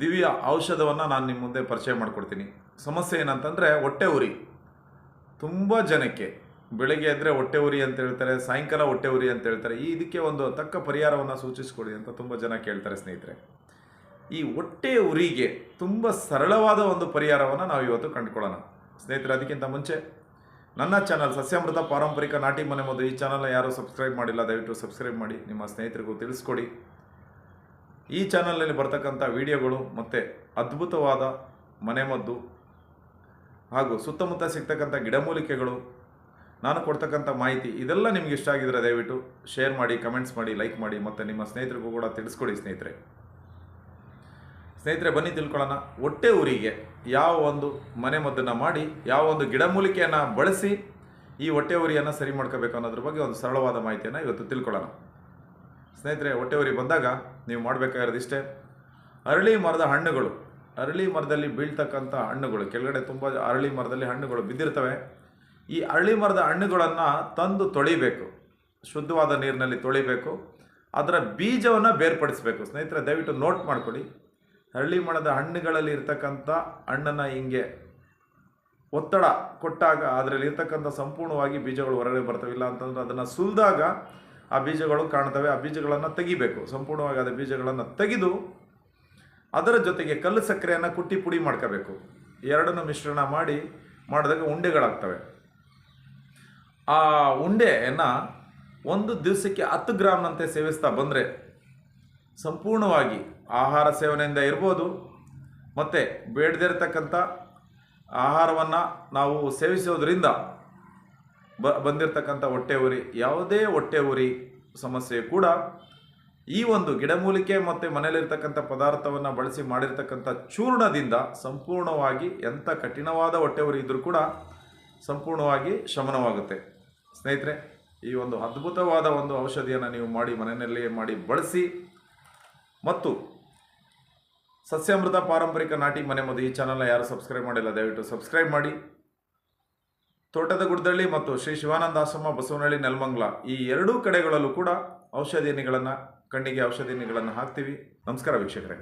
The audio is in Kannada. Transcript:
ದಿವ್ಯ ಔಷಧವನ್ನು ನಾನು ನಿಮ್ಮ ಮುಂದೆ ಪರಿಚಯ ಮಾಡಿಕೊಡ್ತೀನಿ. ಸಮಸ್ಯೆ ಏನಂತಂದರೆ ಹೊಟ್ಟೆ ಉರಿ. ತುಂಬ ಜನಕ್ಕೆ ಬೆಳಗ್ಗೆ ಎದ್ದರೆ ಹೊಟ್ಟೆ ಉರಿ ಅಂತ ಹೇಳ್ತಾರೆ, ಸಾಯಂಕಾಲ ಹೊಟ್ಟೆ ಉರಿ ಅಂತ ಹೇಳ್ತಾರೆ, ಈ ಇದಕ್ಕೆ ಒಂದು ತಕ್ಕ ಪರಿಹಾರವನ್ನು ಸೂಚಿಸ್ಕೊಡಿ ಅಂತ ತುಂಬ ಜನ ಕೇಳ್ತಾರೆ ಸ್ನೇಹಿತರೆ. ಈ ಹೊಟ್ಟೆ ಉರಿಗೆ ತುಂಬ ಸರಳವಾದ ಒಂದು ಪರಿಹಾರವನ್ನು ನಾವು ಇವತ್ತು ಕಂಡುಕೊಳ್ಳೋಣ. ಸ್ನೇಹಿತರೆ, ಅದಕ್ಕಿಂತ ಮುಂಚೆ ನನ್ನ ಚಾನಲ್ ಸಸ್ಯಾಮೃತ ಪಾರಂಪರಿಕ ನಾಟಿ ಮನೆ ಮದ್ದು ಈ ಚಾನಲ್ನ ಯಾರು ಸಬ್ಸ್ಕ್ರೈಬ್ ಮಾಡಿಲ್ಲ, ದಯವಿಟ್ಟು ಸಬ್ಸ್ಕ್ರೈಬ್ ಮಾಡಿ, ನಿಮ್ಮ ಸ್ನೇಹಿತರಿಗೂ ತಿಳಿಸ್ಕೊಡಿ. ಈ ಚಾನಲ್ನಲ್ಲಿ ಬರ್ತಕ್ಕಂಥ ವಿಡಿಯೋಗಳು ಮತ್ತು ಅದ್ಭುತವಾದ ಮನೆಮದ್ದು ಹಾಗೂ ಸುತ್ತಮುತ್ತ ಸಿಗ್ತಕ್ಕಂಥ ಗಿಡಮೂಲಿಕೆಗಳು, ನಾನು ಕೊಡ್ತಕ್ಕಂಥ ಮಾಹಿತಿ ಇದೆಲ್ಲ ನಿಮ್ಗೆ ಇಷ್ಟ ಆಗಿದ್ರೆ ದಯವಿಟ್ಟು ಶೇರ್ ಮಾಡಿ, ಕಮೆಂಟ್ಸ್ ಮಾಡಿ, ಲೈಕ್ ಮಾಡಿ ಮತ್ತು ನಿಮ್ಮ ಸ್ನೇಹಿತರಿಗೂ ಕೂಡ ತಿಳಿಸ್ಕೊಡಿ ಸ್ನೇಹಿತರೆ. ಸ್ನೇಹಿತರೆ, ಬನ್ನಿ ತಿಳ್ಕೊಳ್ಳೋಣ ಹೊಟ್ಟೆ ಊರಿಗೆ ಯಾವ ಒಂದು ಮನೆ ಮದ್ದನ್ನು ಮಾಡಿ, ಯಾವ ಒಂದು ಗಿಡಮೂಲಿಕೆಯನ್ನು ಬಳಸಿ ಈ ಹೊಟ್ಟೆ ಉರಿಯನ್ನು ಸರಿ ಮಾಡ್ಕೋಬೇಕು ಅನ್ನೋದ್ರ ಬಗ್ಗೆ ಒಂದು ಸರಳವಾದ ಮಾಹಿತಿಯನ್ನು ಇವತ್ತು ತಿಳ್ಕೊಳ್ಳೋಣ. ಸ್ನೇಹಿತರೆ ಹೊಟ್ಟೆವರಿಗೆ ಬಂದಾಗ ನೀವು ಮಾಡಬೇಕಾಗಿರೋದು ಇಷ್ಟೇ. ಅರಳಿ ಮರದ ಹಣ್ಣುಗಳು, ಅರಳಿ ಮರದಲ್ಲಿ ಬೀಳ್ತಕ್ಕಂಥ ಹಣ್ಣುಗಳು, ಕೆಳಗಡೆ ತುಂಬ ಅರಳಿ ಮರದಲ್ಲಿ ಹಣ್ಣುಗಳು ಬಿದ್ದಿರ್ತವೆ. ಈ ಅರಳಿ ಮರದ ಹಣ್ಣುಗಳನ್ನು ತಂದು ತೊಳಿಬೇಕು, ಶುದ್ಧವಾದ ನೀರಿನಲ್ಲಿ ತೊಳಿಬೇಕು, ಅದರ ಬೀಜವನ್ನು ಬೇರ್ಪಡಿಸಬೇಕು. ಸ್ನೇಹಿತರೆ, ದಯವಿಟ್ಟು ನೋಟ್ ಮಾಡ್ಕೊಳ್ಳಿ. ಅರಳಿ ಮರದ ಹಣ್ಣುಗಳಲ್ಲಿ ಇರ್ತಕ್ಕಂಥ ಹಣ್ಣನ್ನು ಹಿಂಗೆ ಒತ್ತಡ ಕೊಟ್ಟಾಗ ಅದರಲ್ಲಿ ಇರ್ತಕ್ಕಂಥ ಸಂಪೂರ್ಣವಾಗಿ ಬೀಜಗಳು ಹೊರಗಡೆ ಬರ್ತವೆ. ಇಲ್ಲ ಅಂತಂದ್ರೆ ಅದನ್ನು ಸುಲಿದಾಗ ಆ ಬೀಜಗಳು ಕಾಣ್ತವೆ, ಆ ಬೀಜಗಳನ್ನು ತೆಗಿಬೇಕು. ಸಂಪೂರ್ಣವಾಗಿ ಅದ ಬೀಜಗಳನ್ನು ತೆಗೆದು ಅದರ ಜೊತೆಗೆ ಕಲ್ಲು ಸಕ್ಕರೆಯನ್ನು ಕುಟ್ಟಿ ಪುಡಿ ಮಾಡ್ಕೋಬೇಕು. ಎರಡನ್ನು ಮಿಶ್ರಣ ಮಾಡಿ ಮಾಡಿದಾಗ ಉಂಡೆಗಳಾಗ್ತವೆ. ಆ ಉಂಡೆಯನ್ನು ಒಂದು ದಿವಸಕ್ಕೆ ಹತ್ತು ಗ್ರಾಮ್ನಂತೆ ಸೇವಿಸ್ತಾ ಬಂದರೆ ಸಂಪೂರ್ಣವಾಗಿ ಆಹಾರ ಸೇವನೆಯಿಂದ ಇರ್ಬೋದು. ಮತ್ತು ಬೇಡದಿರತಕ್ಕಂಥ ಆಹಾರವನ್ನು ನಾವು ಸೇವಿಸೋದ್ರಿಂದ ಬ, ಬಂದಿರತಕ್ಕಂಥ ಹೊಟ್ಟೆ ಉರಿ, ಯಾವುದೇ ಹೊಟ್ಟೆ ಉರಿ ಸಮಸ್ಯೆ ಕೂಡ ಈ ಒಂದು ಗಿಡಮೂಲಿಕೆ ಮತ್ತು ಮನೆಯಲ್ಲಿರ್ತಕ್ಕಂಥ ಪದಾರ್ಥವನ್ನು ಬಳಸಿ ಮಾಡಿರ್ತಕ್ಕಂಥ ಚೂರ್ಣದಿಂದ ಸಂಪೂರ್ಣವಾಗಿ ಎಂಥ ಕಠಿಣವಾದ ಹೊಟ್ಟೆ ಉರಿ ಇದ್ದರೂ ಕೂಡ ಸಂಪೂರ್ಣವಾಗಿ ಶಮನವಾಗುತ್ತೆ. ಸ್ನೇಹಿತರೆ, ಈ ಒಂದು ಅದ್ಭುತವಾದ ಒಂದು ಔಷಧಿಯನ್ನು ನೀವು ಮಾಡಿ ಮನೆಯಲ್ಲಿಯೇ ಮಾಡಿ ಬಳಸಿ ಮತ್ತು ಸಸ್ಯಾಮೃತ ಪಾರಂಪರಿಕ ನಾಟಿ ಮನೆ ಮದ್ದು ಈ ಚಾನಲ್ನ ಯಾರು ಸಬ್ಸ್ಕ್ರೈಬ್ ಮಾಡಿಲ್ಲ, ದಯವಿಟ್ಟು ಸಬ್ಸ್ಕ್ರೈಬ್ ಮಾಡಿ. ತೋಟದ ಗುಡ್ದಳ್ಳಿ ಮತ್ತು ಶ್ರೀ ಶಿವಾನಂದ ಆಶ್ರಮ ಬಸವನಹಳ್ಳಿ ನೆಲಮಂಗ್ಲ ಈ ಎರಡೂ ಕಡೆಗಳಲ್ಲೂ ಕೂಡ ಔಷಧಿನಿಗಳನ್ನು ಕಣ್ಣಿಗೆ ಔಷಧಿನಿಗಳನ್ನು ಹಾಕ್ತೀವಿ. ನಮಸ್ಕಾರ ವೀಕ್ಷಕರೇ.